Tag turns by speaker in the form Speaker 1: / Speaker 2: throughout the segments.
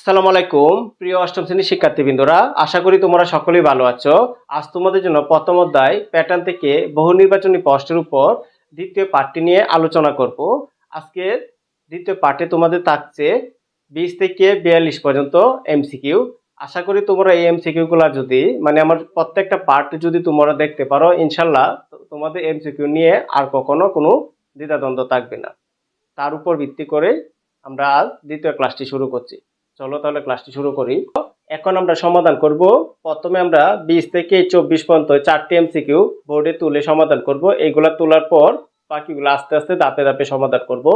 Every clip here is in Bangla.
Speaker 1: আসসালামু আলাইকুম প্রিয় অষ্টম শ্রেণীর শিক্ষার্থীবৃন্দরা আশা করি তোমরা সকলেই ভালো আছো আজ তোমাদের জন্য প্রথম অধ্যায় প্যাটার্ন থেকে বহু নির্বাচনী প্রশ্নের উপর দ্বিতীয় পার্টি নিয়ে আলোচনা করব আজকে দ্বিতীয় পার্টে তোমাদের থাকছে বিশ থেকে বিয়াল্লিশ পর্যন্ত এমসিকিউ আশা করি তোমরা এই এমসিকিউগুলা যদি মানে আমার প্রত্যেকটা পার্ট যদি তোমরা দেখতে পারো ইনশাল্লাহ তোমাদের এমসিকিউ নিয়ে আর কখনো কোনো দ্বিধাদ্বন্দ্ব থাকবে না তার উপর ভিত্তি করে আমরা আজ দ্বিতীয় ক্লাসটি শুরু করছি চলো তাহলে ক্লাসটি শুরু করি এখন আমরা সমাধান করব প্রথমে আমরা বিশ থেকে চব্বিশ পর্যন্ত চারটি এমসিকিউ বোর্ডে তুলে সমাধান করব এইগুলা তোলার পর বাকিগুলো আস্তে আস্তে দাঁতে ধাপে সমাধান করব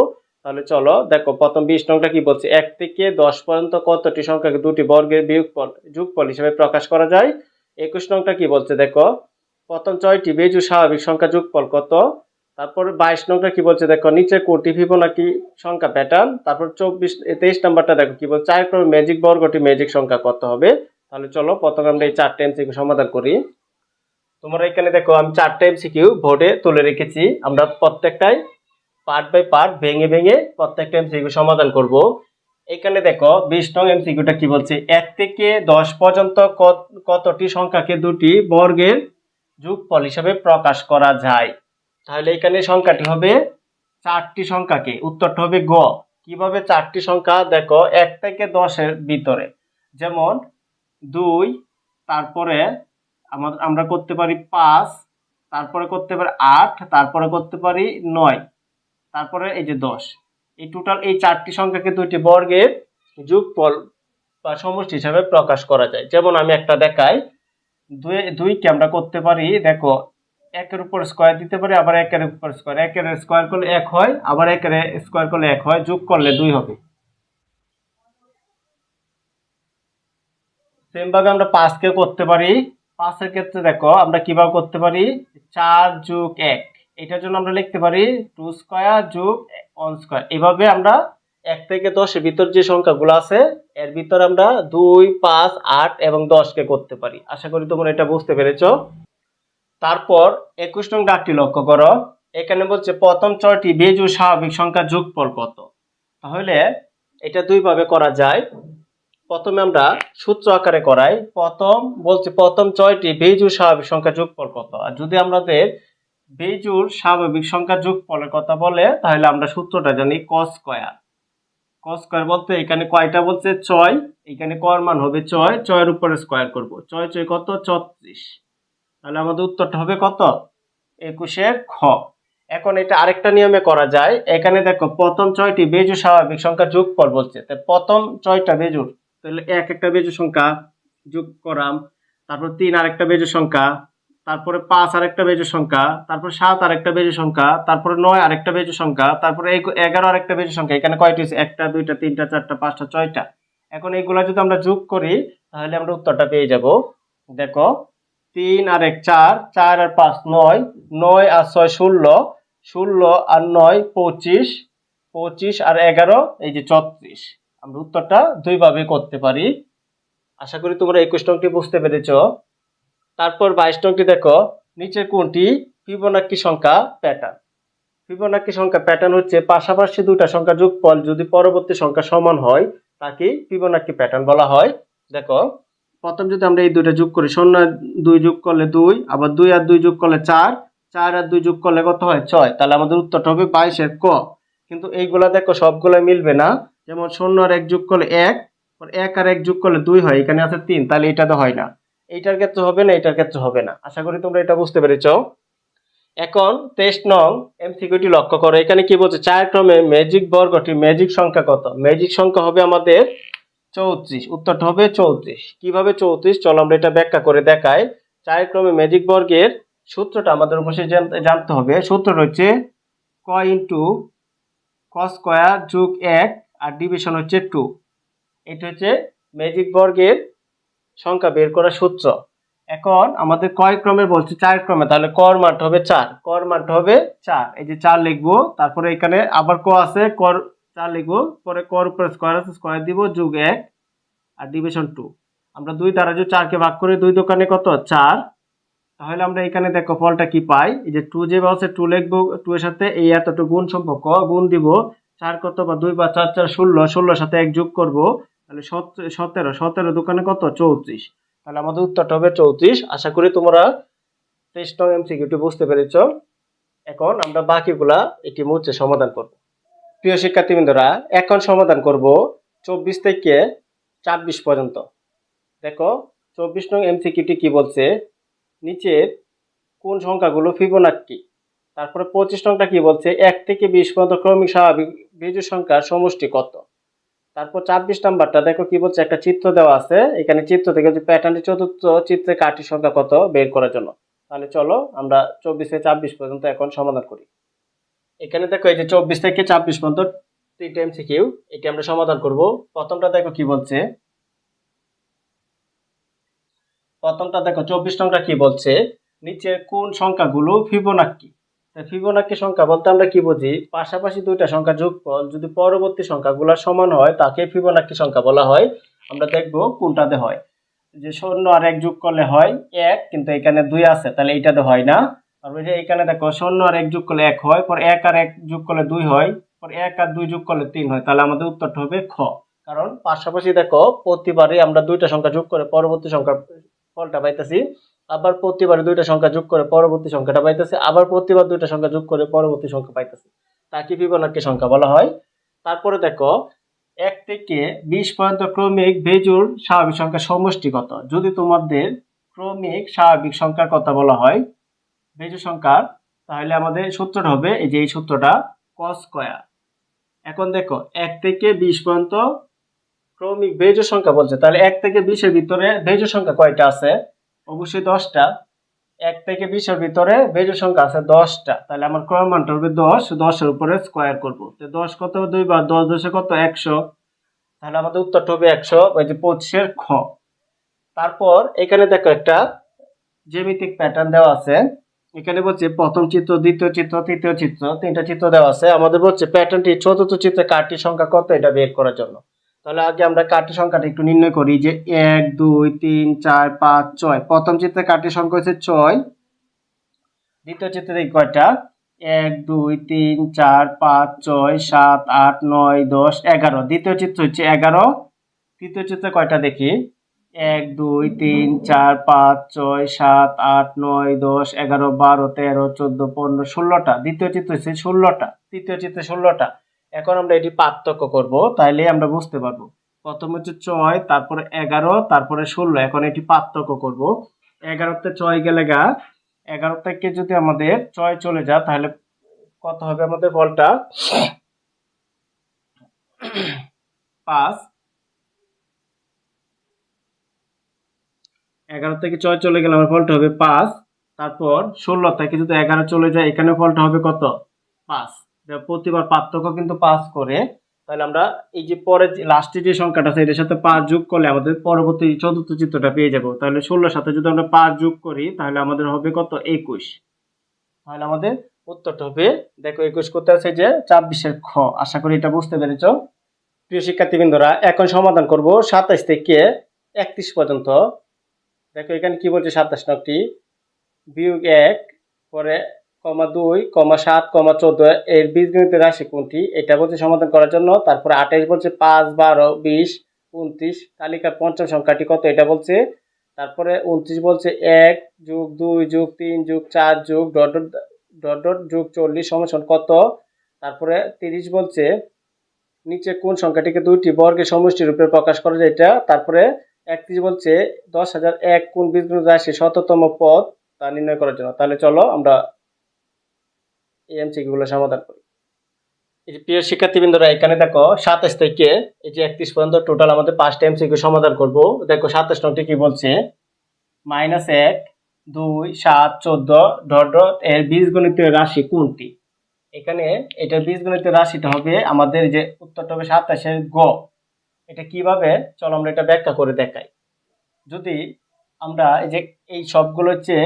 Speaker 1: তাহলে চলো দেখো প্রথম বিশ নংটা কি বলছে এক থেকে দশ পর্যন্ত কতটি সংখ্যাকে দুটি বর্গের বিয়োগ যুগফল হিসেবে প্রকাশ করা যায় একুশ নংটা কি বলছে দেখো প্রথম ছয়টি বেজু স্বাভাবিক সংখ্যা যুগফল কত তারপরে বাইশ নংটা কি বলছে দেখো নিচে কোটি নাকি সংখ্যা প্যাটার্ন তারপর চব্বিশ তেইশ নম্বরটা দেখো কি বলছে চার ক্রমে ম্যাজিক বর্গটি ম্যাজিক সংখ্যা কত হবে তাহলে চলো প্রথমে আমরা এই চারটে এমসিকে সমাধান করি তোমরা এখানে দেখো আমি চারটে এমসিকিউ ভোটে তুলে রেখেছি আমরা প্রত্যেকটাই পার্ট বাই পার্ট ভেঙে ভেঙে প্রত্যেকটা এমসিকিউ সমাধান করব এখানে দেখো বিশ নং এমসিকিউটা কি বলছে এক থেকে দশ পর্যন্ত কতটি সংখ্যাকে দুটি বর্গের যুগফল হিসাবে প্রকাশ করা যায় তাহলে এখানে সংখ্যাটি হবে চারটি সংখ্যাকে উত্তরটা হবে গ কিভাবে চারটি সংখ্যা দেখো এক থেকে দশের ভিতরে যেমন দুই তারপরে আমাদের আমরা করতে পারি পাঁচ তারপরে করতে পারি আট তারপরে করতে পারি নয় তারপরে এই যে দশ এই টোটাল এই চারটি সংখ্যাকে দুইটি বর্গের যোগফল বা সমষ্টি হিসাবে প্রকাশ করা যায় যেমন আমি একটা দেখাই দুই দুইকে আমরা করতে পারি দেখো একের উপর স্কোয়ার দিতে পারি আবার একের উপর স্কোয়ার একের স্কোয়ার করলে এক হয় আবার একের স্কোয়ার করলে এক হয় যোগ করলে দুই হবে সেমভাবে আমরা পাঁচকে করতে পারি পাঁচের ক্ষেত্রে দেখো আমরা কিভাবে করতে পারি চার যোগ এক এটার জন্য আমরা লিখতে পারি টু স্কোয়ার যোগ ওয়ান স্কোয়ার এভাবে আমরা এক থেকে দশের ভিতর যে সংখ্যাগুলো আছে এর ভিতর আমরা দুই পাঁচ আট এবং দশকে করতে পারি আশা করি তোমরা এটা বুঝতে পেরেছো তারপর একুশ নং দাগটি লক্ষ্য করো এখানে বলছে প্রথম ছয়টি বেজ ও স্বাভাবিক সংখ্যা যোগফল কত তাহলে এটা দুইভাবে করা যায় প্রথমে আমরা সূত্র আকারে করাই প্রথম বলছে প্রথম ছয়টি বেজুর স্বাভাবিক সংখ্যা যোগফল কত আর যদি আমাদের বেজুর স্বাভাবিক সংখ্যা যোগফলের কথা বলে তাহলে আমরা সূত্রটা জানি কস স্কয়ার কস স্কয়ার বলতে এখানে কয়টা বলছে ছয় এখানে কর মান হবে ছয় ছয়ের উপরে স্কয়ার করব ছয় ছয় কত ছত্রিশ তাহলে আমাদের উত্তরটা হবে কত একুশের খ এখন এটা আরেকটা নিয়মে করা যায় এখানে দেখো প্রথম ছয়টি বেজু স্বাভাবিক সংখ্যা পর বলছে প্রথম ছয়টা বেজুর তাহলে এক একটা বেজু সংখ্যা যোগ করাম তারপর তিন আরেকটা বেজু সংখ্যা তারপরে পাঁচ আরেকটা বেজু সংখ্যা তারপর সাত আরেকটা বেজু সংখ্যা তারপরে নয় আরেকটা বেজু সংখ্যা তারপরে এগারো আরেকটা বেজু সংখ্যা এখানে কয়টি একটা দুইটা তিনটা চারটা পাঁচটা ছয়টা এখন এইগুলা যদি আমরা যোগ করি তাহলে আমরা উত্তরটা পেয়ে যাব দেখো তিন আর এক চার চার আর পাঁচ নয় নয় আর ছয় ষোলো ষোলো আর নয় পঁচিশ পঁচিশ আর এগারো এই যে চত্রিশ আমরা উত্তরটা দুইভাবে করতে পারি আশা করি তোমরা একুশ নংটি বুঝতে পেরেছ তারপর বাইশ নংটি দেখো নিচের কোনটি ফিবোনাক্কি সংখ্যা প্যাটার্ন ফিবোনাক্কি সংখ্যা প্যাটার্ন হচ্ছে পাশাপাশি দুটা সংখ্যা যোগফল যদি পরবর্তী সংখ্যা সমান হয় তাকে ফিবোনাক্কি প্যাটার্ন বলা হয় দেখো প্রথম যদি আমরা এই দুইটা যোগ করি শূন্য দুই যোগ করলে দুই আবার দুই আর দুই যোগ করলে চার চার আর দুই যোগ করলে কত হয় ছয় তাহলে আমাদের উত্তরটা হবে বাইশের ক কিন্তু এইগুলা দেখো সবগুলো মিলবে না যেমন শূন্য আর এক যোগ করলে এক এক আর এক যোগ করলে দুই হয় এখানে আছে তিন তাহলে এটা তো হয় না এইটার ক্ষেত্রে হবে না এটার ক্ষেত্রে হবে না আশা করি তোমরা এটা বুঝতে পেরেছ এখন তেইশ নং এমসিকিউটি লক্ষ্য করো এখানে কি বলছে চার ক্রমে ম্যাজিক বর্গটি ম্যাজিক সংখ্যা কত ম্যাজিক সংখ্যা হবে আমাদের চৌত্রিশ উত্তরটা হবে চৌত্রিশ কিভাবে চৌত্রিশ চলো আমরা এটা ব্যাখ্যা করে দেখাই চারের ক্রমে ম্যাজিক বর্গের সূত্রটা আমাদের অবশ্যই জানতে হবে সূত্রটা হচ্ছে ক ইন্টু ক স্কোয়ার যোগ এক আর ডিভিশন হচ্ছে টু এটা হচ্ছে ম্যাজিক বর্গের সংখ্যা বের করার সূত্র এখন আমাদের কয় ক্রমে বলছে চার ক্রমে তাহলে কর মাঠ হবে চার কর মাঠ হবে চার এই যে চার লিখবো তারপরে এখানে আবার ক আছে কর চার লিখবো পরে কর উপরে স্কোয়ার আছে স্কোয়ার দিব যোগ এক আর ডিভিশন টু আমরা দুই দ্বারা যদি চারকে ভাগ করে দুই দোকানে কত চার তাহলে আমরা এখানে দেখো ফলটা কি পাই এই যে টু যে বসে টু লিখবো টু এর সাথে এই এতটুকু গুণ সম্পর্ক গুণ দিব চার কত বা দুই বা চার চার ষোলো ষোলোর সাথে এক যোগ করবো তাহলে সতেরো সতেরো দোকানে কত চৌত্রিশ তাহলে আমাদের উত্তরটা হবে চৌত্রিশ আশা করি তোমরা তেইশ নং এমসিকিউটি বুঝতে পেরেছ এখন আমরা বাকিগুলা এটি মুহূর্তে সমাধান করব প্রিয় শিক্ষার্থীবৃন্দরা এখন সমাধান করব চব্বিশ থেকে চাব্বিশ পর্যন্ত দেখো চব্বিশ নং এমসিকিউটি কি বলছে নিচের কোন সংখ্যাগুলো ফিবোনাক্কি তারপরে পঁচিশ নংটা কি বলছে এক থেকে বিশ পর্যন্ত ক্রমিক স্বাভাবিক বীজ সংখ্যার সমষ্টি কত তারপর চাব্বিশ নাম্বারটা দেখো কি বলছে একটা চিত্র দেওয়া আছে এখানে চিত্র থেকে যে প্যাটার্নটি চতুর্থ চিত্রে কাটির সংখ্যা কত বের করার জন্য তাহলে চলো আমরা চব্বিশ থেকে চাব্বিশ পর্যন্ত এখন সমাধান করি এখানে দেখো এই যে চব্বিশ থেকে চাব্বিশ পর্যন্ত তিনটা এমসিকিউ এটি আমরা সমাধান করব প্রথমটা দেখো কি বলছে প্রথমটা দেখো চব্বিশ নংটা কি বলছে নিচে কোন সংখ্যাগুলো ফিবোনাক্কি ফিবোনাক্কি সংখ্যা বলতে আমরা কি বুঝি পাশাপাশি দুইটা সংখ্যা যোগফল যদি পরবর্তী সংখ্যাগুলো সমান হয় তাকে ফিবোনাক্কি সংখ্যা বলা হয় আমরা দেখব কোনটাতে হয় যে শূন্য আর এক যোগ করলে হয় এক কিন্তু এখানে দুই আছে তাহলে এইটাতে হয় না তারপরে এখানে দেখো শূন্য আর এক যোগ করলে এক হয় পর এক আর এক যোগ করলে দুই হয় এক আর দুই যোগ করলে তিন হয় তাহলে আমাদের উত্তরটা হবে খ কারণ পাশাপাশি দেখো প্রতিবারে আমরা দুইটা সংখ্যা যোগ করে পরবর্তী সংখ্যা ফলটা পাইতেছি আবার প্রতিবারে দুইটা সংখ্যা যোগ করে পরবর্তী সংখ্যাটা পাইতেছে আবার প্রতিবার দুইটা সংখ্যা যোগ করে পরবর্তী সংখ্যা পাইতেছে তাকে ফিবোনাক্কি সংখ্যা বলা হয় তারপরে দেখো এক থেকে বিশ পর্যন্ত ক্রমিক বেজুর স্বাভাবিক সংখ্যা সমষ্টি কত যদি তোমাদের ক্রমিক স্বাভাবিক সংখ্যার কথা বলা হয় বেজুর সংখ্যার তাহলে আমাদের সূত্রটা হবে এই যে এই সূত্রটা কস স্কয়ার এখন দেখো এক থেকে বিশ পর্যন্ত ক্রমিক বেজ সংখ্যা বলছে তাহলে এক থেকে বিশের ভিতরে বেজ সংখ্যা কয়টা আছে অবশ্যই দশটা এক থেকে বিশের ভিতরে বেজ সংখ্যা আছে দশটা তাহলে আমার ক্রমাণটা হবে দশ দশের উপরে স্কোয়ার করবো তো দশ কত দুই বা দশ দশে কত একশো তাহলে আমাদের উত্তরটা হবে একশো ওই যে পঁচিশের খ তারপর এখানে দেখো একটা জেমিতিক প্যাটার্ন দেওয়া আছে এখানে বলছে প্রথম চিত্র দ্বিতীয় চিত্র তৃতীয় চিত্র তিনটা চিত্র দেওয়া আছে আমাদের বলছে প্যাটার্নটি চতুর্থ চিত্রে কার্টির সংখ্যা কত এটা বের করার জন্য তাহলে আগে আমরা কার্ডটির সংখ্যাটা একটু নির্ণয় করি যে এক দুই তিন চার পাঁচ ছয় প্রথম চিত্রে কার্ডটির সংখ্যা হচ্ছে ছয় দ্বিতীয় চিত্রে কয়টা এক দুই তিন চার পাঁচ ছয় সাত আট নয় দশ এগারো দ্বিতীয় চিত্র হচ্ছে এগারো তৃতীয় চিত্রে কয়টা দেখি এক দুই তিন চার পাঁচ ছয় সাত আট নয় দশ এগারো বারো তেরো চোদ্দ পনেরো ষোলোটা দ্বিতীয় চিত্র হচ্ছে ষোলোটা তৃতীয় চিত্রে ষোলোটা এখন আমরা এটি পার্থক্য করব তাইলে আমরা বুঝতে পারবো প্রথম হচ্ছে ছয় তারপরে এগারো তারপরে ষোলো এখন এটি পার্থক্য করব এগারোতে ছয় গেলে গা এগারো থেকে যদি আমাদের ছয় চলে যায় তাহলে কত হবে আমাদের বলটা পাঁচ এগারো থেকে ছয় চলে গেলে আমার ফলটা হবে পাঁচ তারপর ষোলো থেকে যদি এগারো চলে যায় এখানে ফলটা হবে কত পাঁচ প্রতিবার পার্থক্য কিন্তু পাঁচ করে তাহলে আমরা এই যে পরে লাস্টে যে সংখ্যাটা আছে এটার সাথে পাঁচ যোগ করলে আমাদের পরবর্তী চতুর্থ চিত্রটা পেয়ে যাব তাহলে ষোলোর সাথে যদি আমরা পাঁচ যোগ করি তাহলে আমাদের হবে কত একুশ তাহলে আমাদের উত্তরটা হবে দেখো একুশ করতে আছে যে চাব্বিশের খ আশা করি এটা বুঝতে পেরেছ প্রিয় শিক্ষার্থীবৃন্দরা এখন সমাধান করব সাতাইশ থেকে একত্রিশ পর্যন্ত দেখো এখানে কি বলছে সাতাশ নকটি বিয়োগ এক পরে কমা দুই কমা সাত কমা চোদ্দ এর বীজগণিত রাশি কোনটি এটা বলছে সমাধান করার জন্য তারপরে আঠাশ বলছে পাঁচ বারো বিশ উনত্রিশ তালিকার পঞ্চম সংখ্যাটি কত এটা বলছে তারপরে উনত্রিশ বলছে এক যুগ দুই যুগ তিন যুগ চার যুগ ডট ডট ডট যুগ চল্লিশ সমসন কত তারপরে তিরিশ বলছে নিচে কোন সংখ্যাটিকে দুইটি বর্গের সমষ্টি রূপে প্রকাশ করা যায় এটা তারপরে একত্রিশ বলছে দশ হাজার এক কোন বীজগণিত রাশি শততম পদ তা নির্ণয় করার জন্য তাহলে চলো আমরা এই গুলো সমাধান করি এই যে প্রিয় শিক্ষার্থীবৃন্দরা এখানে দেখো সাতাশ থেকে এই যে একত্রিশ পর্যন্ত টোটাল আমাদের পাঁচটা কে সমাধান করব দেখো সাতাশ নটি কি বলছে মাইনাস এক দুই সাত চোদ্দ ডট ডট এর বীজগণিতের রাশি কোনটি এখানে এটার বীজগণিতের রাশিটা হবে আমাদের যে উত্তরটা হবে সাতাশের গ এটা কিভাবে চলো আমরা এটা ব্যাখ্যা করে দেখাই যদি আমরা এই যে এই সবগুলো হচ্ছে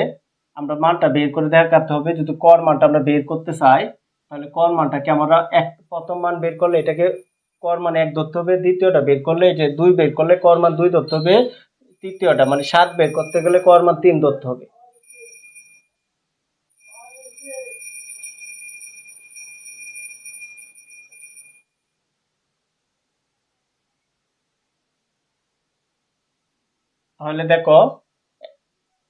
Speaker 1: আমরা মানটা বের করে দেখাতে হবে যদি কর মানটা আমরা বের করতে চাই তাহলে কর মানটাকে আমরা এক প্রথম মান বের করলে এটাকে কর মান এক ধরতে হবে দ্বিতীয়টা বের করলে যে দুই বের করলে কর মান দুই ধরতে হবে তৃতীয়টা মানে সাত বের করতে গেলে কর মান তিন ধরতে হবে তাহলে দেখো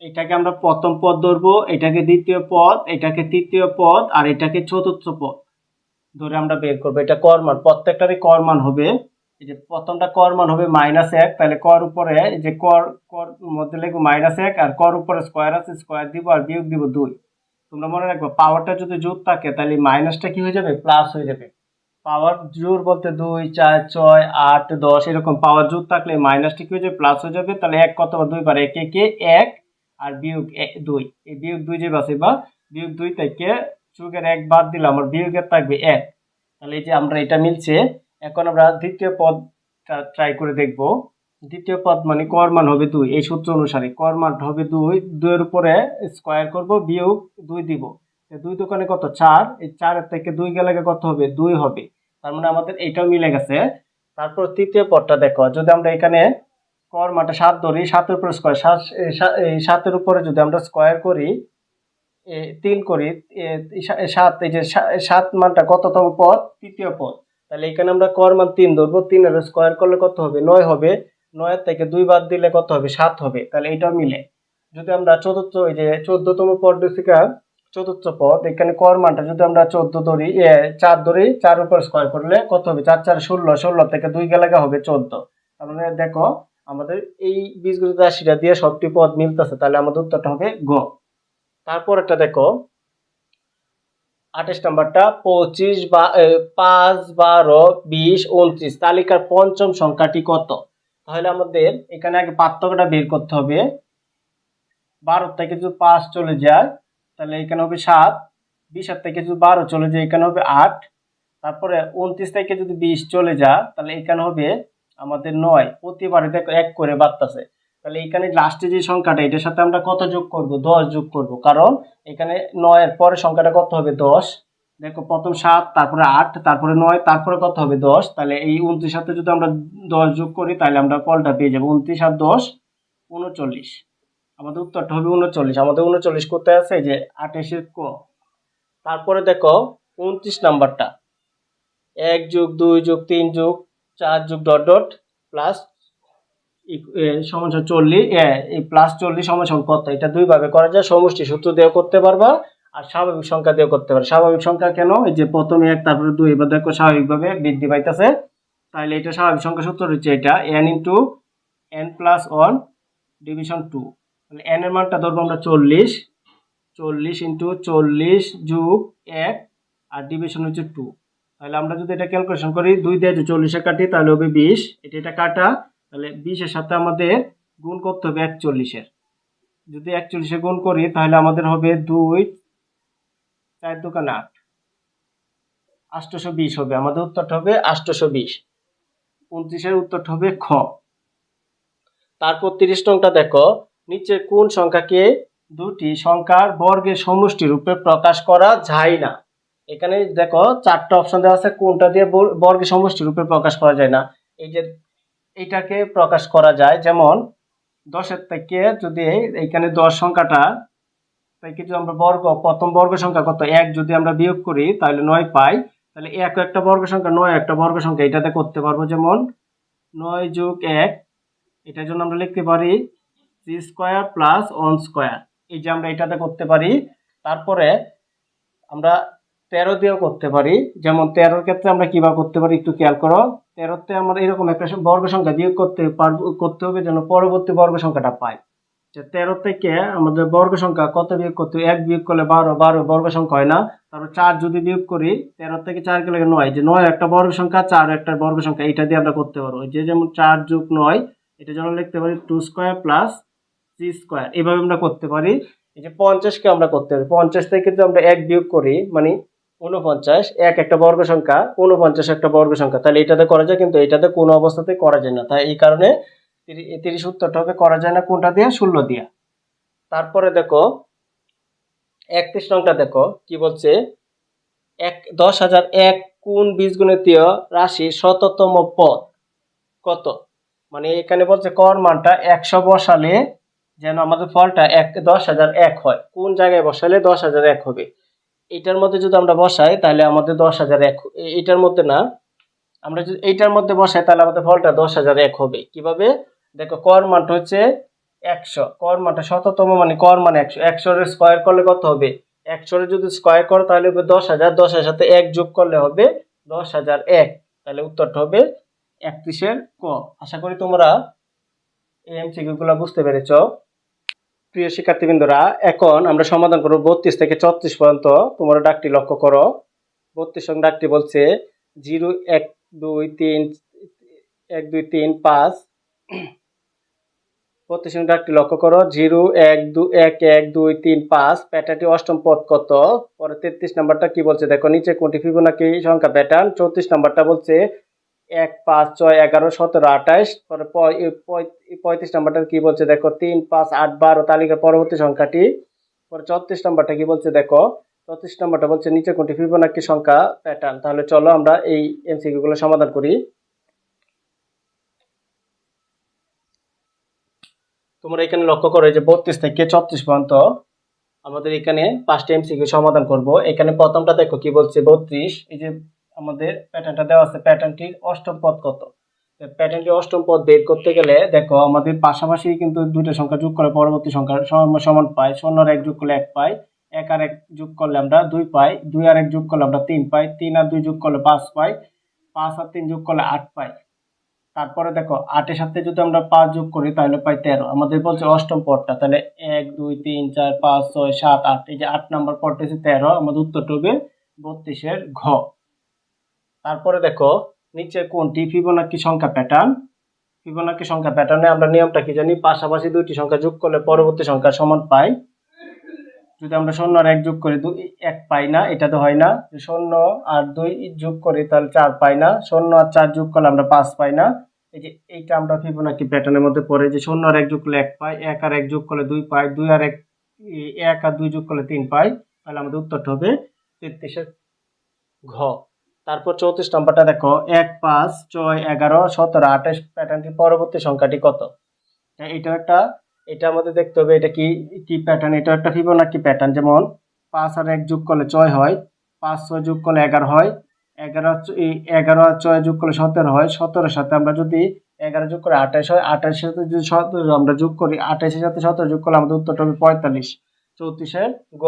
Speaker 1: এটাকে আমরা প্রথম পদ ধরবো এটাকে দ্বিতীয় পদ এটাকে তৃতীয় পদ আর এটাকে চতুর্থ পদ ধরে আমরা বের করবো এটা কর্মান প্রত্যেকটারই কর্মান হবে এই যে প্রথমটা কর্মান হবে মাইনাস এক তাহলে কর উপরে এই যে কর কর মধ্যে লেখবো মাইনাস এক আর কর উপরে স্কোয়ার আছে স্কোয়ার দিব আর বিয়োগ দিব দুই তোমরা মনে রাখবো পাওয়ারটা যদি যোগ থাকে তাহলে মাইনাসটা কি হয়ে যাবে প্লাস হয়ে যাবে পাওয়ার জোর বলতে দুই চার ছয় আট দশ এরকম পাওয়ার জোর থাকলে মাইনাস ঠিক হয়ে যাবে প্লাস হয়ে যাবে তাহলে এক কত বা দুই বার একে কে এক আর বিয়োগ দুই এই বিয়োগ দুই যে বাসে বা বিয়োগ দুই থেকে যোগের এক বাদ দিলে আমার বিয়োগের থাকবে এক তাহলে এই যে আমরা এটা মিলছে এখন আমরা দ্বিতীয় পদ ট্রাই করে দেখব দ্বিতীয় পদ মানে কর মান হবে দুই এই সূত্র অনুসারে কর মান হবে দুই দুইয়ের উপরে স্কোয়ার করব বিয়োগ দুই দিব দুই দোকানে কত চার এই চারের থেকে দুই গেলে কত হবে দুই হবে তার মানে আমাদের এইটাও মিলে গেছে তারপর তৃতীয় পদটা দেখো যদি আমরা এখানে কর্মাটা সাত ধরি সাতের উপরে স্কোয়ার সাত এই সাতের উপরে যদি আমরা স্কোয়ার করি তিন করি সাত এই যে সাত মানটা কততম পদ তৃতীয় পদ তাহলে এখানে আমরা কর মান তিন ধরবো তিনের স্কোয়ার করলে কত হবে নয় হবে নয়ের থেকে দুই বাদ দিলে কত হবে সাত হবে তাহলে এটাও মিলে যদি আমরা চতুর্থ এই যে চোদ্দতম পদ চতুর্থ পদ এখানে কর্মানটা যদি আমরা চোদ্দ ধরি চার ধরি চার উপর স্কোয়ার করলে কত হবে চার চার ষোলো ষোলো থেকে দুই গেলে হবে চোদ্দ তাহলে মানে দেখো আমাদের এই বীজগণিত রাশিটা দিয়ে সবটি পদ মিলতেছে তাহলে আমাদের উত্তরটা হবে গ তারপর একটা দেখো আঠাশ নাম্বারটা পঁচিশ বা পাঁচ বারো বিশ উনত্রিশ তালিকার পঞ্চম সংখ্যাটি কত তাহলে আমাদের এখানে আগে পার্থক্যটা বের করতে হবে বারো থেকে যদি পাঁচ চলে যায় তাহলে এখানে হবে সাত বিশ আট থেকে যদি বারো চলে যায় এখানে হবে আট তারপরে উনত্রিশ থেকে যদি বিশ চলে যা তাহলে এখানে হবে আমাদের নয় প্রতিবারে দেখো এক করে বাড়তেছে তাহলে এখানে লাস্টে যে সংখ্যাটা এটার সাথে আমরা কত যোগ করব দশ যোগ করব কারণ এখানে নয়ের পরে সংখ্যাটা কত হবে দশ দেখো প্রথম সাত তারপরে আট তারপরে নয় তারপরে কত হবে দশ তাহলে এই উনত্রিশ সাথে যদি আমরা দশ যোগ করি তাহলে আমরা ফলটা পেয়ে যাবো উনত্রিশ আর দশ উনচল্লিশ আমাদের উত্তরটা হবে উনচল্লিশ আমাদের উনচল্লিশ করতে আছে যে আঠাশের ক তারপরে দেখো উনত্রিশ নাম্বারটা এক যোগ দুই যোগ তিন যোগ চার যোগ ডট ডট প্লাস সমস্যা চল্লিশ প্লাস চল্লিশ সমস্যা কত এটা দুইভাবে করা যায় সমষ্টি সূত্র দিয়ে করতে পারবা আর স্বাভাবিক সংখ্যা দিয়ে করতে পারে স্বাভাবিক সংখ্যা কেন এই যে প্রথমে এক তারপরে দুই এবার দেখো স্বাভাবিকভাবে বৃদ্ধি পাইতেছে তাহলে এটা স্বাভাবিক সংখ্যা সূত্র হচ্ছে এটা N into N plus one division two তাহলে এন এর মানটা ধরবো আমরা চল্লিশ চল্লিশ ইন্টু চল্লিশ যুগ এক আর ডিভিশন হচ্ছে টু তাহলে আমরা যদি এটা ক্যালকুলেশন করি দুই দেয় চল্লিশে কাটি তাহলে হবে বিশ এটা এটা কাটা তাহলে বিশের সাথে আমাদের গুণ করতে হবে একচল্লিশের যদি একচল্লিশে গুণ করি তাহলে আমাদের হবে দুই চার দোকান আট আষ্টশো বিশ হবে আমাদের উত্তরটা হবে আষ্টশো বিশ উনত্রিশের উত্তরটা হবে খ তারপর তিরিশ নংটা দেখো নিচে কোন সংখ্যাকে দুটি সংখ্যার বর্গের সমষ্টি রূপে প্রকাশ করা যায় না এখানে দেখো চারটা অপশন দেওয়া আছে কোনটা দিয়ে বর্গের সমষ্টি রূপে প্রকাশ করা যায় না এই যে এটাকে প্রকাশ করা যায় যেমন দশের থেকে যদি এইখানে দশ সংখ্যাটা তাই যদি আমরা বর্গ প্রথম বর্গ সংখ্যা কত এক যদি আমরা বিয়োগ করি তাহলে নয় পাই তাহলে এক একটা বর্গ সংখ্যা নয় একটা বর্গ সংখ্যা এটাতে করতে পারবো যেমন নয় যোগ এক এটার জন্য আমরা লিখতে পারি C square plus one square এই যে আমরা এটাতে করতে পারি তারপরে আমরা তেরো দিয়েও করতে পারি যেমন তেরোর ক্ষেত্রে আমরা কীভাবে করতে পারি একটু খেয়াল করো তেরোতে আমরা এরকম একটা বর্গ সংখ্যা দিয়ে করতে পারবো করতে হবে যেন পরবর্তী বর্গ সংখ্যাটা পাই যে তেরো থেকে আমাদের বর্গ সংখ্যা কত বিয়োগ করতে এক বিয়োগ করলে বারো বারো বর্গ সংখ্যা হয় না তারপর চার যদি বিয়োগ করি তেরো থেকে চার গেলে নয় যে নয় একটা বর্গ সংখ্যা চার একটা বর্গ সংখ্যা এটা দিয়ে আমরা করতে পারবো যে যেমন চার যোগ নয় এটা যেন লিখতে পারি two square plus G square এভাবে আমরা করতে পারি এই যে পঞ্চাশকে আমরা করতে পারি পঞ্চাশ থেকে কিন্তু আমরা এক বিয়োগ করি মানে উনপঞ্চাশ এক একটা বর্গ সংখ্যা উনপঞ্চাশ একটা বর্গ সংখ্যা তাহলে এটাতে করা যায় কিন্তু এটাতে কোনো অবস্থাতে করা যায় না তাই এই কারণে তিরিশ উত্তরটাকে করা যায় না কোনটা দিয়ে ষোলো দিয়া তারপরে দেখো একত্রিশ নংটা দেখো কি বলছে এক দশ হাজার এক কোন বীজগণিতীয় রাশি শততম পদ কত মানে এখানে বলছে কর মানটা একশো বসালে যেন আমাদের ফলটা এক দশ হাজার এক হয় কোন জায়গায় বসালে দশ হাজার এক হবে এটার মধ্যে যদি আমরা বসাই তাহলে আমাদের দশ হাজার এক এটার মধ্যে না আমরা যদি এইটার মধ্যে বসাই তাহলে আমাদের ফলটা দশ হাজার এক হবে কিভাবে দেখো কর মানটা হচ্ছে একশো কর মানটা শততম মানে কর মানে একশো একশোর স্কোয়ার করলে কত হবে একশোরে যদি স্কোয়ার করো তাহলে হবে দশ হাজার দশ হাজার সাথে এক যোগ করলে হবে দশ হাজার এক তাহলে উত্তরটা হবে একত্রিশের ক আশা করি তোমরা এই এমসিকিউগুলো বুঝতে পেরেছ প্রিয় শিক্ষার্থীবৃন্দরা এখন আমরা সমাধান করব বত্রিশ থেকে ছত্রিশ পর্যন্ত তোমরা ডাকটি লক্ষ্য করো বত্রিশ সঙ্গে ডাকটি বলছে জিরো এক দুই তিন এক দুই তিন পাঁচ বত্রিশ সঙ্গে ডাকটি লক্ষ্য করো জিরো এক দু এক এক দুই তিন পাঁচ প্যাটার্নটি অষ্টম পদ কত পরে তেত্রিশ নাম্বারটা কি বলছে দেখো নিচে কোনটি ফিবোনাকি সংখ্যা প্যাটার্ন চৌত্রিশ নাম্বারটা বলছে এক পাঁচ ছয় এগারো সতেরো আঠাইশ পরে পঁয়ত্রিশ নম্বরটা কি বলছে দেখো তিন পাঁচ আট বারো তালিকার পরবর্তী সংখ্যাটি পরে চত্রিশ নম্বরটা কি বলছে দেখো চত্রিশ নম্বরটা বলছে নিচে কোনটি ফিবোনাক্কি সংখ্যা প্যাটার্ন তাহলে চলো আমরা এই গুলো সমাধান করি তোমরা এখানে লক্ষ্য করো যে বত্রিশ থেকে ছত্রিশ পর্যন্ত আমাদের এখানে পাঁচটা এমসিকিউ সমাধান করব এখানে প্রথমটা দেখো কি বলছে বত্রিশ এই যে আমাদের প্যাটার্নটা দেওয়া আছে প্যাটার্নটির অষ্টম পদ কত প্যাটার্নটির অষ্টম পদ বের করতে গেলে দেখো আমাদের পাশাপাশি কিন্তু দুইটা সংখ্যা যোগ করে পরবর্তী সংখ্যা সমান পাই শূন্য এক যোগ করলে এক পাই এক আর এক যোগ করলে আমরা দুই পাই দুই আর এক যোগ করলে আমরা তিন পাই তিন আর দুই যোগ করলে পাঁচ পাই পাঁচ আর তিন যোগ করলে আট পাই তারপরে দেখো আটের সাথে যদি আমরা পাঁচ যোগ করি তাহলে পাই তেরো আমাদের বলছে অষ্টম পদটা তাহলে এক দুই তিন চার পাঁচ ছয় সাত আট এই যে আট নাম্বার পদটা হচ্ছে তেরো আমাদের উত্তর টবে বত্রিশের ঘ তারপরে দেখো নিচে কোনটি ফিবোনাকি সংখ্যা প্যাটার্ন ফিবোনাকি সংখ্যা প্যাটার্নে আমরা নিয়মটা কি জানি পাশাপাশি দুইটি সংখ্যা যোগ করলে পরবর্তী সংখ্যা সমান পাই যদি আমরা শূন্য আর এক যোগ করি দুই এক পাই না এটা তো হয় না শূন্য আর দুই যোগ করি তাহলে চার পাই না শূন্য আর চার যোগ করলে আমরা পাঁচ পাই না এই যে এইটা আমরা ফিবোনাকি প্যাটার্নের মধ্যে পড়ে যে শূন্য আর এক যোগ করলে এক পাই এক আর এক যোগ করলে দুই পাই দুই আর এক এক আর দুই যোগ করলে তিন পাই তাহলে আমাদের উত্তরটা হবে তেত্রিশের ঘ তারপর চৌত্রিশ নম্বরটা দেখো এক পাঁচ ছয় এগারো সতেরো আঠাশ প্যাটার্নটির পরবর্তী সংখ্যাটি কত হ্যাঁ, এটা একটা এটা আমাদের দেখতে হবে এটা কি কি প্যাটার্ন এটা একটা ফিবোনাকি প্যাটার্ন যেমন পাঁচ আর এক যোগ করলে ছয় হয় পাঁচ ছয় যোগ করলে এগারো হয় এগারো এগারো আর ছয় যোগ করলে সতেরো হয় সতেরোর সাথে আমরা যদি এগারো যোগ করে আঠাশ হয় আঠাশের সাথে যদি সতেরো আমরা যোগ করি আঠাশের সাথে সতেরো যোগ করলে আমাদের উত্তরটা হবে পঁয়তাল্লিশ চৌত্রিশের গ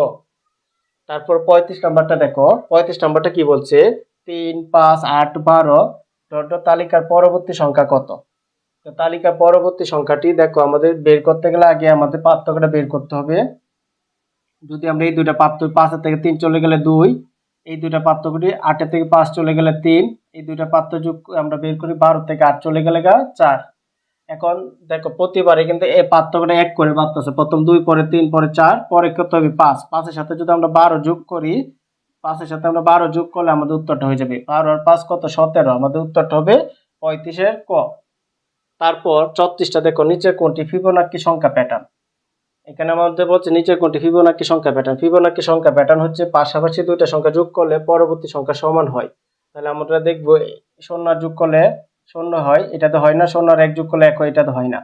Speaker 1: তারপর পঁয়ত্রিশ নাম্বারটা দেখো পঁয়ত্রিশ নাম্বারটা কি বলছে তিন পাঁচ আট বারো ডট তালিকার পরবর্তী সংখ্যা কত তো তালিকার পরবর্তী সংখ্যাটি দেখো আমাদের বের করতে গেলে আগে আমাদের পার্থক্যটা বের করতে হবে যদি আমরা এই দুইটা পার্থক্য পাঁচের থেকে তিন চলে গেলে দুই এই দুইটা পার্থক্যটি আটের থেকে পাঁচ চলে গেলে তিন এই দুইটা যুগ আমরা বের করি বারো থেকে আট চলে গেলে চার এখন দেখো প্রতিবারে কিন্তু এই পার্থক্যটা এক করে বাড়তেছে প্রথম দুই পরে তিন পরে চার পরে করতে হবে পাঁচ পাঁচের সাথে যদি আমরা বারো যোগ করি পাঁচের সাথে আমরা বারো যোগ করলে আমাদের উত্তরটা হয়ে যাবে বারো আর পাঁচ কত সতেরো আমাদের উত্তরটা হবে পঁয়ত্রিশের ক তারপর চত্রিশটা দেখো নিচের কোনটি ফিবোনাক্কি সংখ্যা প্যাটার্ন এখানে আমাদের বলছে নিচের কোনটি ফিবোনাক্কি সংখ্যা প্যাটার্ন ফিবোনাক্কি সংখ্যা প্যাটার্ন হচ্ছে পাশাপাশি দুইটা সংখ্যা যোগ করলে পরবর্তী সংখ্যা সমান হয় তাহলে আমরা দেখব শূন্য যোগ করলে শূন্য হয় এটাতে হয় না শূন্য আর এক যোগ করলে এক হয় এটাতে হয় না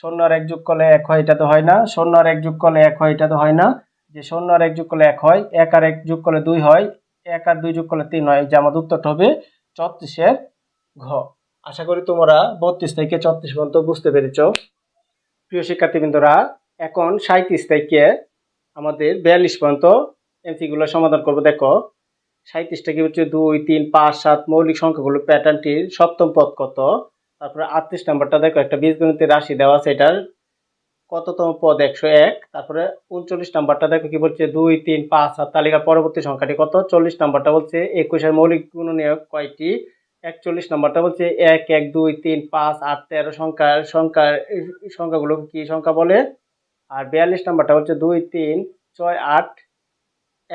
Speaker 1: শূন্য আর এক যোগ করলে এক হয় এটাতে হয় না শূন্য আর এক যোগ করলে এক হয় এটাতে হয় না যে শূন্য আর এক যোগ করলে এক হয় এক আর এক যোগ করলে দুই হয় এক আর দুই যোগ করলে তিন হয় যে আমাদের উত্তরটা হবে চত্রিশের ঘ আশা করি তোমরা বত্রিশ থেকে চত্রিশ পর্যন্ত বুঝতে পেরেছ প্রিয় শিক্ষার্থীবৃন্দরা এখন সাঁত্রিশ থেকে আমাদের বিয়াল্লিশ পর্যন্ত এমসিগুলো সমাধান করবো দেখো কি হচ্ছে দুই তিন পাঁচ সাত মৌলিক সংখ্যাগুলো প্যাটার্নটির সপ্তম পদ কত তারপরে আটত্রিশ নম্বরটা দেখো একটা বীজগণিতের রাশি দেওয়া আছে এটার কততম পদ একশো এক তারপরে উনচল্লিশ নাম্বারটা দেখো কি বলছে দুই তিন পাঁচ সাত তালিকার পরবর্তী সংখ্যাটি কত চল্লিশ নাম্বারটা বলছে একুশের মৌলিক গুণনীয়ক কয়টি একচল্লিশ নাম্বারটা বলছে এক এক দুই তিন পাঁচ আট তেরো সংখ্যার সংখ্যার সংখ্যাগুলো কি সংখ্যা বলে আর বিয়াল্লিশ নাম্বারটা হচ্ছে দুই তিন ছয় আট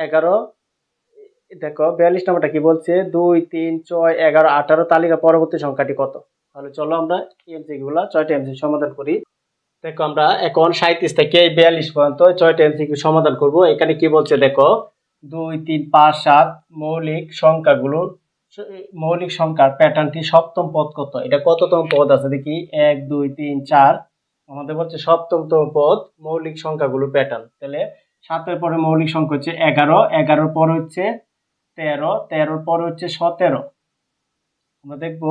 Speaker 1: এগারো দেখো বিয়াল্লিশ নাম্বারটা কি বলছে দুই তিন ছয় এগারো আঠারো তালিকা পরবর্তী সংখ্যাটি কত তাহলে চলো আমরা এমসিগুলো ছয়টা এমসি সমাধান করি দেখো আমরা এখন সাঁত্রিশ থেকে বিয়াল্লিশ পর্যন্ত ছয়টা এমসিকিউ সমাধান করব এখানে কি বলছে দেখো দুই তিন পাঁচ সাত মৌলিক সংখ্যাগুলো মৌলিক সংখ্যার প্যাটার্নটি সপ্তম পদ কত এটা কততম পদ আছে দেখি এক দুই তিন চার আমাদের বলছে সপ্তমতম পদ মৌলিক সংখ্যাগুলো প্যাটার্ন তাহলে সাতের পরে মৌলিক সংখ্যা হচ্ছে এগারো এগারোর পর হচ্ছে তেরো তেরোর পর হচ্ছে সতেরো আমরা দেখবো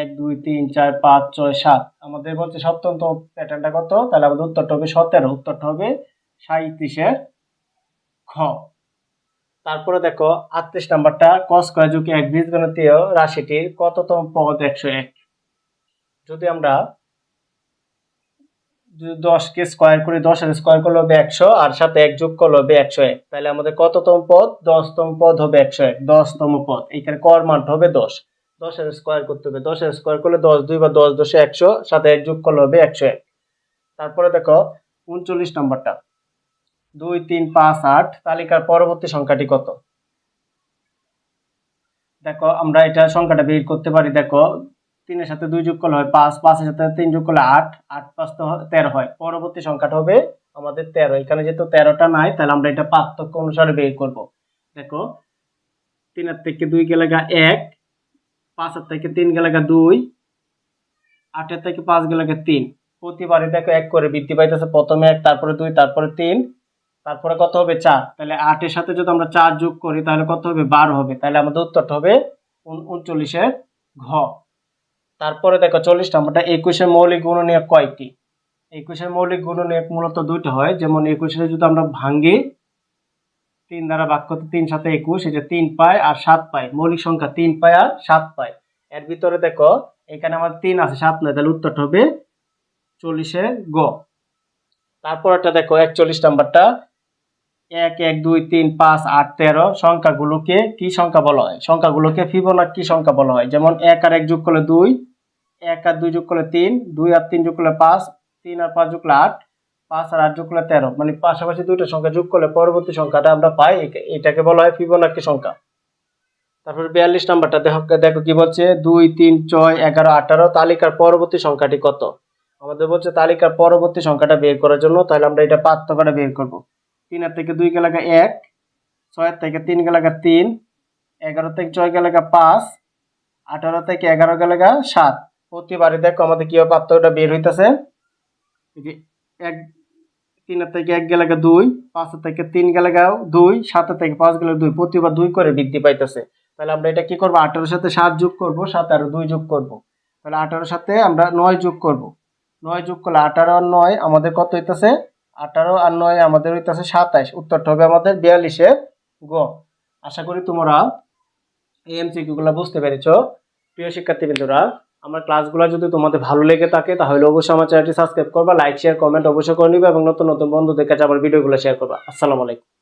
Speaker 1: এক দুই তিন চার পাঁচ ছয় সাত আমাদের বলছে সপ্তম প্যাটার্নটা কত তাহলে আমাদের উত্তরটা হবে সতেরো উত্তরটা হবে সাঁত্রিশের খ তারপরে দেখো আটত্রিশ নাম্বারটা ক স্কোয়ার যুগে এক গণতীয় রাশিটির কততম পদ একশো এক যদি আমরা দশকে স্কোয়ার করি দশ আর স্কোয়ার করলে হবে একশো আর সাথে এক যোগ করলে হবে একশো এক তাহলে আমাদের কততম পদ দশতম পদ হবে একশো এক দশতম পদ এইখানে কর মানটা হবে দশ দশের স্কোয়ার করতে হবে দশের স্কোয়ার করলে দশ দুই বা দশ দশে একশো সাথে এক যোগ করলে হবে একশো এক তারপরে দেখো উনচল্লিশ নম্বরটা দুই তিন পাঁচ আট তালিকার পরবর্তী সংখ্যাটি কত দেখো আমরা এটা সংখ্যাটা বের করতে পারি দেখো তিনের সাথে দুই যোগ করলে হয় পাঁচ পাঁচের সাথে তিন যোগ করলে আট আট পাঁচ তো তেরো হয় পরবর্তী সংখ্যাটা হবে আমাদের তেরো এখানে যেহেতু তেরোটা নাই তাহলে আমরা এটা পার্থক্য অনুসারে বের করব দেখো তিনের থেকে দুই গেলে গা এক পাঁচের থেকে তিন গেলাকে দুই আটের থেকে পাঁচ গেলাকে তিন প্রতিবারই দেখো এক করে বৃদ্ধি পাইতেছে প্রথমে এক তারপরে দুই তারপরে তিন তারপরে কত হবে চার তাহলে আটের সাথে যদি আমরা চার যোগ করি তাহলে কত হবে বার হবে তাহলে আমাদের উত্তরটা হবে উনচল্লিশের ঘ তারপরে দেখো চল্লিশ নম্বরটা একুশের মৌলিক গুণনীয়ক কয়টি একুশের মৌলিক গুণনীয়ক মূলত দুইটা হয় যেমন একুশে যদি আমরা ভাঙ্গি তিন দ্বারা বাক্য করতে তিন সাথে একুশ এটা তিন পায় আর সাত পায় মৌলিক সংখ্যা তিন পায় আর সাত পায় এর ভিতরে দেখো এখানে আমার তিন আছে সাত নয় তাহলে উত্তরটা হবে চল্লিশে গ তারপর একটা দেখো একচল্লিশ নাম্বারটা এক এক দুই তিন পাঁচ আট তেরো সংখ্যাগুলোকে কি সংখ্যা বলা হয় সংখ্যাগুলোকে কি সংখ্যা বলা হয় যেমন এক আর এক যোগ করলে দুই এক আর দুই যোগ করলে তিন দুই আর তিন যোগ করলে পাঁচ তিন আর পাঁচ যোগ করলে আট পাঁচ আর আট যোগ করলে তেরো মানে পাশাপাশি দুইটা সংখ্যা যোগ করলে পরবর্তী সংখ্যাটা আমরা পাই এটাকে বলা হয় ফিবোনাকি সংখ্যা তারপর বিয়াল্লিশ নাম্বারটা দেখো দেখো কি বলছে দুই তিন ছয় এগারো আঠারো তালিকার পরবর্তী সংখ্যাটি কত আমাদের বলছে তালিকার পরবর্তী সংখ্যাটা বের করার জন্য তাহলে আমরা এটা পার্থক্যটা বের করব তিনের থেকে দুই গেলাগা এক ছয়ের থেকে তিন গেলাগা তিন এগারো থেকে ছয় গেলাগা পাঁচ আঠারো থেকে এগারো গেলাগা সাত প্রতিবারে দেখো আমাদের কীভাবে পার্থক্যটা বের হইতেছে এক তিনের থেকে এক গেলাগা দুই পাঁচের থেকে তিন গেলাগা দুই সাতের থেকে পাঁচ গেলে দুই প্রতিবার দুই করে বৃদ্ধি পাইতেছে তাহলে আমরা এটা কি করবো আঠারোর সাথে সাত যোগ করব সাত আর দুই যোগ করব তাহলে আঠারোর সাথে আমরা নয় যোগ করব নয় যোগ করলে আঠারো আর নয় আমাদের কত হইতেছে আঠারো আর নয় আমাদের হইতেছে সাতাইশ উত্তরটা হবে আমাদের বিয়াল্লিশে গ আশা করি তোমরা এই এমসিকিউগুলো বুঝতে পেরেছ প্রিয় শিক্ষার্থীবৃন্দরা আমার ক্লাসগুলো যদি তোমাদের ভালো লেগে থাকে তাহলে অবশ্যই আমার চ্যানেলটি সাবস্ক্রাইব করবা লাইক শেয়ার কমেন্ট অবশ্যই করে নিবে এবং নতুন নতুন বন্ধুদের কাছে আমার ভিডিওগুলো শেয়ার করবা আসসালামু আলাইকুম